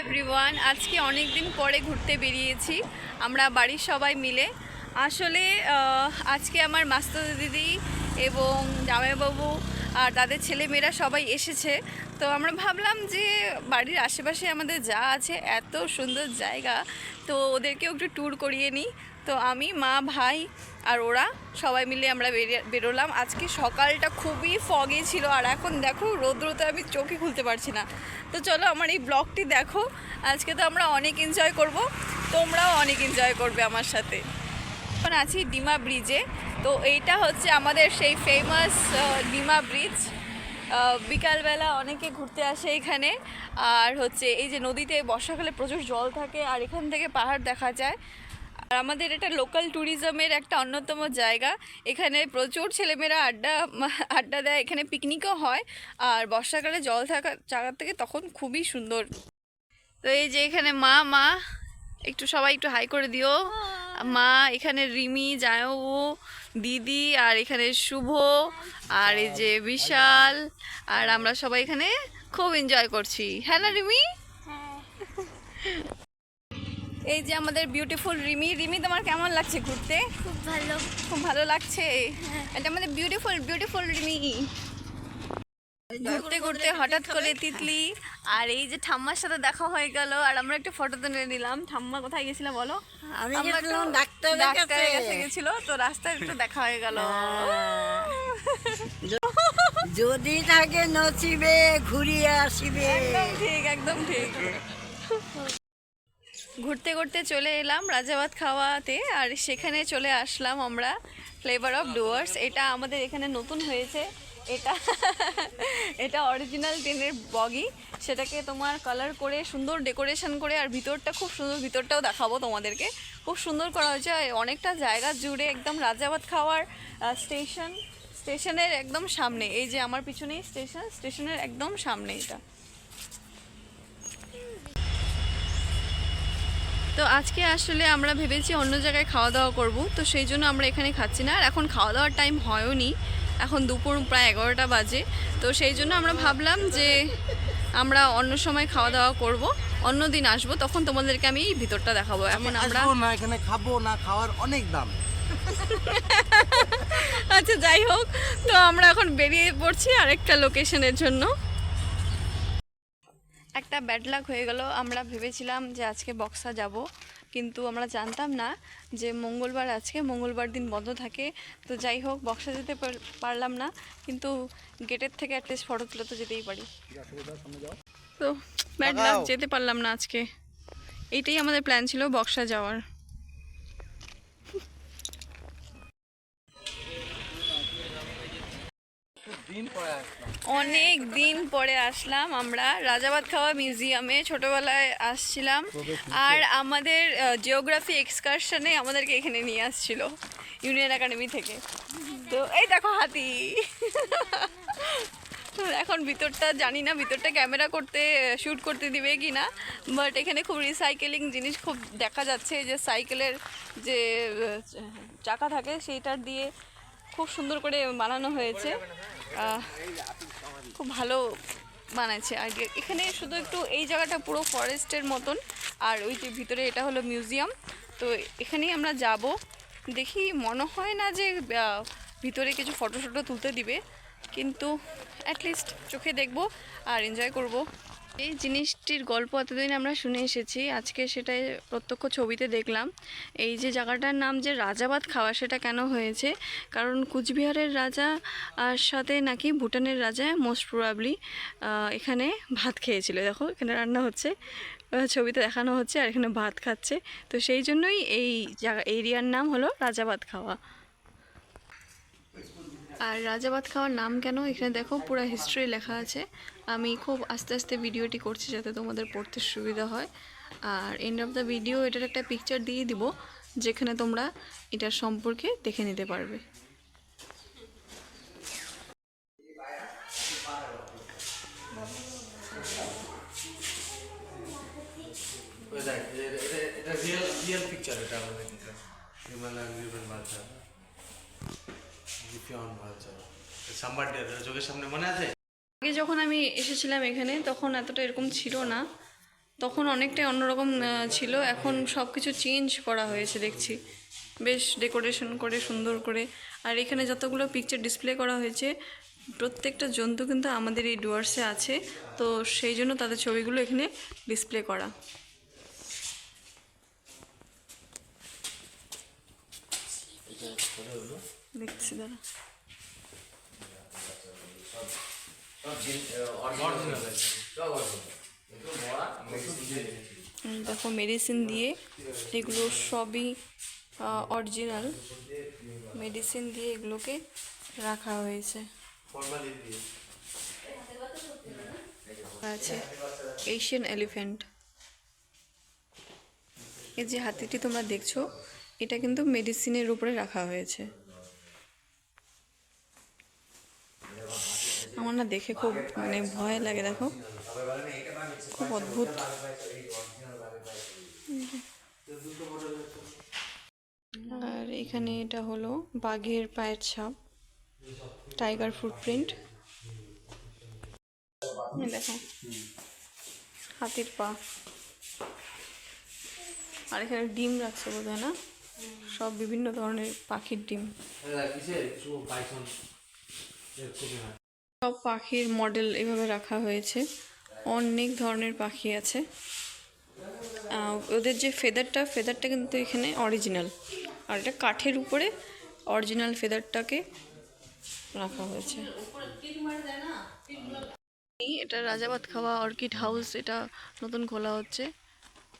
Everyone আজকে অনেক দিন পরে ঘুরতে বেরিয়েছি। আমরা বাড়ির সবাই মিলে। আসলে আজকে আমার মাস্টার দিদি এবং জামাইবাবু আর তাদের ছেলেমেয়েরা সবাই এসেছে। তো আমরা ভাবলাম যে বাড়ির আশেপাশে আমাদের যা আছে, এত সুন্দর জায়গা, তো ওদেরকেও একটু ট্যুর করিয়ে নিই। তো আমি, মা, ভাই আর ওরা সবাই মিলে আমরা বেরোলাম। আজকে সকালটা খুবই ফগি ছিল আর এখন দেখো রৌদ্রতে আমি চোখে খুলতে পারছি না। তো চলো আমার এই ব্লগটি দেখো। আজকে তো আমরা অনেক এনজয় করব। তোমরাও অনেক এনজয় করবে আমার সাথে। এখন আছি ডিমা ব্রিজে। তো এইটা হচ্ছে আমাদের সেই ফেমাস ডিমা ব্রিজ। বিকালবেলা অনেকে ঘুরতে আসে এখানে। আর হচ্ছে এই যে নদীতে বর্ষাকালে প্রচুর জল থাকে আর এখান থেকে পাহাড় দেখা যায়। আর আমাদের এটা লোকাল ট্যুরিজমের একটা অন্যতম জায়গা। এখানে প্রচুর ছেলেমেয়েরা আড্ডা আড্ডা দেয়। এখানে পিকনিকও হয়। আর বর্ষাকালে জল থাকা জায়গা থেকে তখন খুবই সুন্দর। তো এই যে এখানে মা মা, একটু সবাই একটু হাই করে দিও। মা এখানে রিমি জায়ও দিদি আর এখানে শুভ আর এই যে বিশাল আর আমরা সবাই এখানে খুব এনজয় করছি। হ্যাঁ না রিমি? এই যে আমাদের বিউটিফুল রিমি। রিমি তোমার কেমন লাগছে ঘুরতে? খুব ভালো। খুব ভালো লাগছে? এটা আমাদের বিউটিফুল বিউটিফুল রিমি। ঘুরতে ঘুরতে হঠাৎ করে তিতলি আর এই যে ঠাম্মার সাথে দেখা হয়ে গেল আর আমরা একটু ফটো তুলে নিলাম। ঠাম্মা কোথায় গেছিল বলো? ডাক্তারের কাছে। গেছিল তো রাস্তায় একটু দেখা হয়ে গেল। যদি থাকে নচিবে ঘুরিয়ে আসিবে। একদম ঠিক একদম ঠিক। ঘুরতে ঘুরতে চলে এলাম রাজাবাদ খাওয়াতে আর সেখানে চলে আসলাম আমরা ফ্লেভার অফ ডুয়ার্স এটা আমাদের এখানে নতুন হয়েছে। এটা এটা অরিজিনাল টেনের বগি। সেটাকে তোমার কালার করে, সুন্দর ডেকোরেশন করে, আর ভিতরটা খুব সুন্দর, ভিতরটাও দেখাবো তোমাদেরকে। খুব সুন্দর করা হয়েছে অনেকটা জায়গা জুড়ে একদম রাজাবাদ খাওয়ার স্টেশন স্টেশনের একদম সামনে। এই যে আমার পিছনেই স্টেশন স্টেশনের একদম সামনে এটা। তো আজকে আসলে আমরা ভেবেছি অন্য জায়গায় খাওয়া দাওয়া করব, তো সেই জন্য আমরা এখানে খাচ্ছি না। আর এখন খাওয়া দাওয়ার টাইম হয়ও নি। এখন দুপুর প্রায় এগারোটা বাজে। তো সেই জন্য আমরা ভাবলাম যে আমরা অন্য সময় খাওয়া দাওয়া করব অন্য দিন আসব তখন তোমাদেরকে আমি এই ভিতরটা দেখাবো। এখন আমরা না এখানে খাব না খাওয়ার অনেক দাম। আচ্ছা যাই হোক তো আমরা এখন বেরিয়ে পড়ছি আরেকটা লোকেশনের জন্য। একটা ব্যাড লাক হয়ে গেল আমরা ভেবেছিলাম যে আজকে বক্সা যাব। কিন্তু আমরা জানতাম না যে মঙ্গলবার আজকে মঙ্গলবার দিন বন্ধ থাকে। তো যাই হোক বক্সা যেতে পার- পারলাম না কিন্তু গেটের থেকে অ্যাটলিস্ট ফটো তুলে তো যেতেই পারি। তো ব্যাড লাক যেতে পারলাম না আজকে। এইটাই আমাদের প্ল্যান ছিল বক্সা যাওয়ার। অনেক দিন পরে আসলাম আমরা। রাজাবাদ খাওয়া মিউজিয়ামে ছোটবেলায় আসছিলাম। আর আমাদের জিওগ্রাফি এক্সকারশনে আমাদেরকে এখানে নিয়ে আসছিল ইউনিয়ন একাডেমি থেকে। তো এই দেখো হাতি। এখন ভিতরটা জানি না ভিতরটা ক্যামেরা করতে শ্যুট করতে দিবে কি না বাট এখানে খুব রিসাইকেলিং জিনিস খুব দেখা যাচ্ছে যে সাইকেলের যে চাকা থাকে সেইটার দিয়ে খুব সুন্দর করে বানানো হয়েছে। খুব ভালো বানাচ্ছে। আর এখানে শুধু একটু এই জায়গাটা পুরো ফরেস্টের মতন, আর ওই যে ভিতরে এটা হলো মিউজিয়াম তো এখানেই আমরা যাব। দেখি, মনে হয় না যে ভিতরে কিছু ফটো টটো তুলতে দিবে। কিন্তু অ্যাটলিস্ট চোখে দেখব আর এনজয় করব। এই জিনিসটির গল্প এতদিন আমরা শুনে এসেছি। আজকে সেটাই প্রত্যক্ষ ছবিতে দেখলাম। এই যে জায়গাটার নাম যে রাজাবাদ খাওয়া সেটা কেন হয়েছে? কারণ কুচবিহারের রাজা আর সাথে নাকি ভুটানের রাজা মোস্ট প্রবাবলি এখানে ভাত খেয়েছিল। দেখো, এখানে রান্না হচ্ছে ছবিতে দেখানো হচ্ছে আর এখানে ভাত খাচ্ছে। তো সেই জন্যই এই জায়গা, এরিয়ার নাম হলো রাজাবাদ খাওয়া। আর রাজাবাদ খাওয়ার নাম কেন? এখানে দেখো পুরো হিস্ট্রি লেখা আছে। আমি খুব আস্তে আস্তে ভিডিওটি করছি যাতে তোমাদের পড়তে সুবিধা হয়। আর এন্ড অফ দ্য ভিডিও এটার একটা পিকচার দিয়ে দিব, যেখানে তোমরা এটার সম্পর্কে দেখে নিতে পারবে। এটা রিয়েল রিয়েল পিকচার এটা আমাদের। হিমালয়ান রিভেন ভালচার জিপিয়ন সাম্বার চোখের সামনে মনে আছে? আগে যখন আমি এসেছিলাম এখানে তখন এতটা এরকম ছিল না। তখন অনেকটাই অন্যরকম ছিল। এখন সব কিছু চেঞ্জ করা হয়েছে দেখছি। বেশ ডেকোরেশন করে সুন্দর করে। আর এখানে যতগুলো পিকচার ডিসপ্লে করা হয়েছে প্রত্যেকটা জন্তু কিন্তু আমাদের এই ডুয়ার্সে আছে। তো সেই জন্য তাদের ছবিগুলো এখানে ডিসপ্লে করা। দেখছি, দাঁড়া। দেখো মেডিসিন দিয়ে এগুলো সবই অরিজিনাল মেডিসিন দিয়ে এগুলোকে রাখা হয়েছে। আছে। এশিয়ান এলিফ্যান্ট এই যে হাতিটি তোমরা দেখছ, এটা কিন্তু মেডিসিনের উপরে রাখা হয়েছে। আমার না দেখে খুব মানে ভয় লাগে, দেখো। খুব অদ্ভুত। আর এখানে এটা হলো বাঘের পায়ের ছাপ, টাইগার ফুটপ্রিন্ট। দেখো, হাতির পা। আর এখানে ডিম রাখছে বোধ না? সব বিভিন্ন ধরনের পাখির ডিম। সব পাখির মডেল এভাবে রাখা হয়েছে। অনেক ধরনের পাখি আছে। ওদের যে ফেদারটা ফেদারটা কিন্তু এখানে অরিজিনাল আর এটা কাঠের উপরে অরিজিনাল ফেদারটাকে রাখা হয়েছে। এটা রাজাবাদ খাওয়া অর্কিড হাউস এটা নতুন খোলা হচ্ছে।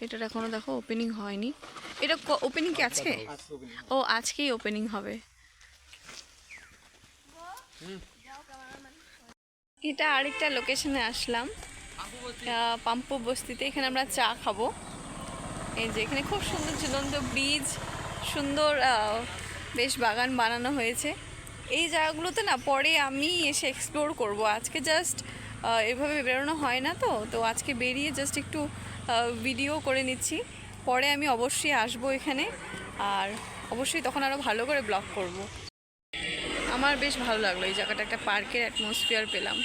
এটার এখনও দেখো ওপেনিং হয়নি। এটা ওপেনিং কি আজকে? ও আজকেই ওপেনিং হবে। এটা আরেকটা লোকেশনে আসলাম। পাম্পু বস্তিতে। এখানে আমরা চা খাব। এই যে এখানে খুব সুন্দর ঝুলন্ত ব্রিজ সুন্দর বেশ বাগান বানানো হয়েছে। এই জায়গাগুলোতে না পরে আমি এসে এক্সপ্লোর করব। আজকে জাস্ট এভাবে বেরোনো হয় না তো। তো আজকে বেরিয়ে জাস্ট একটু ভিডিও করে নিচ্ছি। পরে আমি অবশ্যই আসব এখানে। আর অবশ্যই তখন আরও ভালো করে ব্লগ করব। আমার বেশ ভালো লাগল। এই জায়গাটা একটা পার্কের অ্যাটমসফিয়ার পেলাম।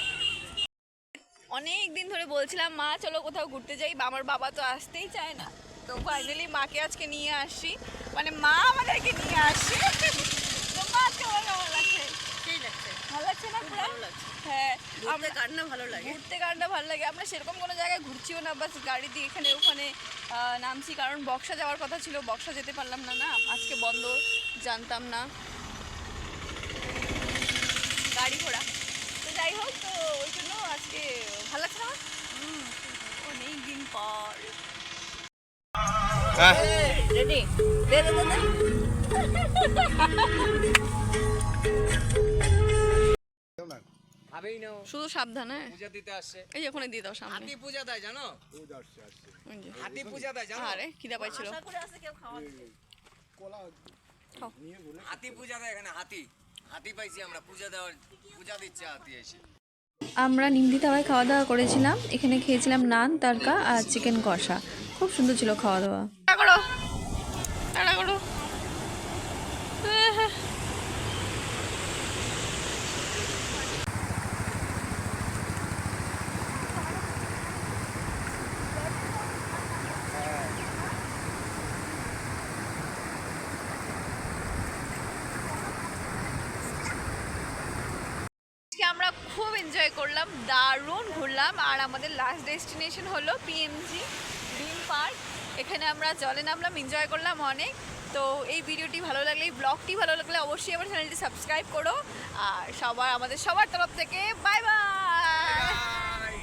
অনেক দিন ধরে বলছিলাম মা চলো কোথাও ঘুরতে যাই। বা আমার বাবা তো আসতেই চায় না। তো ফাইনালি মাকে আজকে নিয়ে আসছি মানে মা আমাদেরকে নিয়ে আসছে তো মা আজকে আমার কেমন লাগছে? ভালো লাগছে না পুরো? হ্যাঁ আমরা না ভালো লাগে। ঘুরতে গানটা ভালো লাগে। আমরা সেরকম কোনো জায়গায় ঘুরছিও না বাস গাড়ি দিয়ে এখানে ওখানে নামছি। কারণ বক্সা যাওয়ার কথা ছিল। বক্সা যেতে পারলাম না না। আজকে বন্ধ জানতাম না। গাড়ি ঘোড়া। তো যাই হোক তো ওই জন্য আজকে ভালো লাগছে না অনেক দিন পর। রেডি? দে দে দে, দে। ভাবেই নাও। শুধু সাবধানে? পূজা দিতে আসছে। এই যে ওখানে দিয়ে দাও সামনে। হাতি পূজা দেয় জানো? ওই যে। হাতি পূজা দেয় জানো? আরে খিদা পাইছিল। হাতি পূজা দেয় এখানে হাতি। হাতি পাইছি আমরা পূজা দেওয়ার পূজা দিচ্ছে হাতি এসে। আমরা নিমদি তাওয়ায় খাওয়া দাওয়া করেছিলাম। এখানে খেয়েছিলাম নান তারকা আর চিকেন কষা। খুব সুন্দর ছিল খাওয়া দাওয়া। করো। করো। এনজয় করলাম, দারুণ ঘুরলাম। আর আমাদের লাস্ট ডেস্টিনেশন হলো পিএমজি ড্রিম পার্ক এখানে আমরা জলে নামলাম এনজয় করলাম অনেক। তো এই ভিডিওটি ভালো লাগলে, এই ব্লগটি ভালো লাগলে অবশ্যই আমার চ্যানেলটি সাবস্ক্রাইব করো। আর সবার, আমাদের সবার তরফ থেকে বাই বাই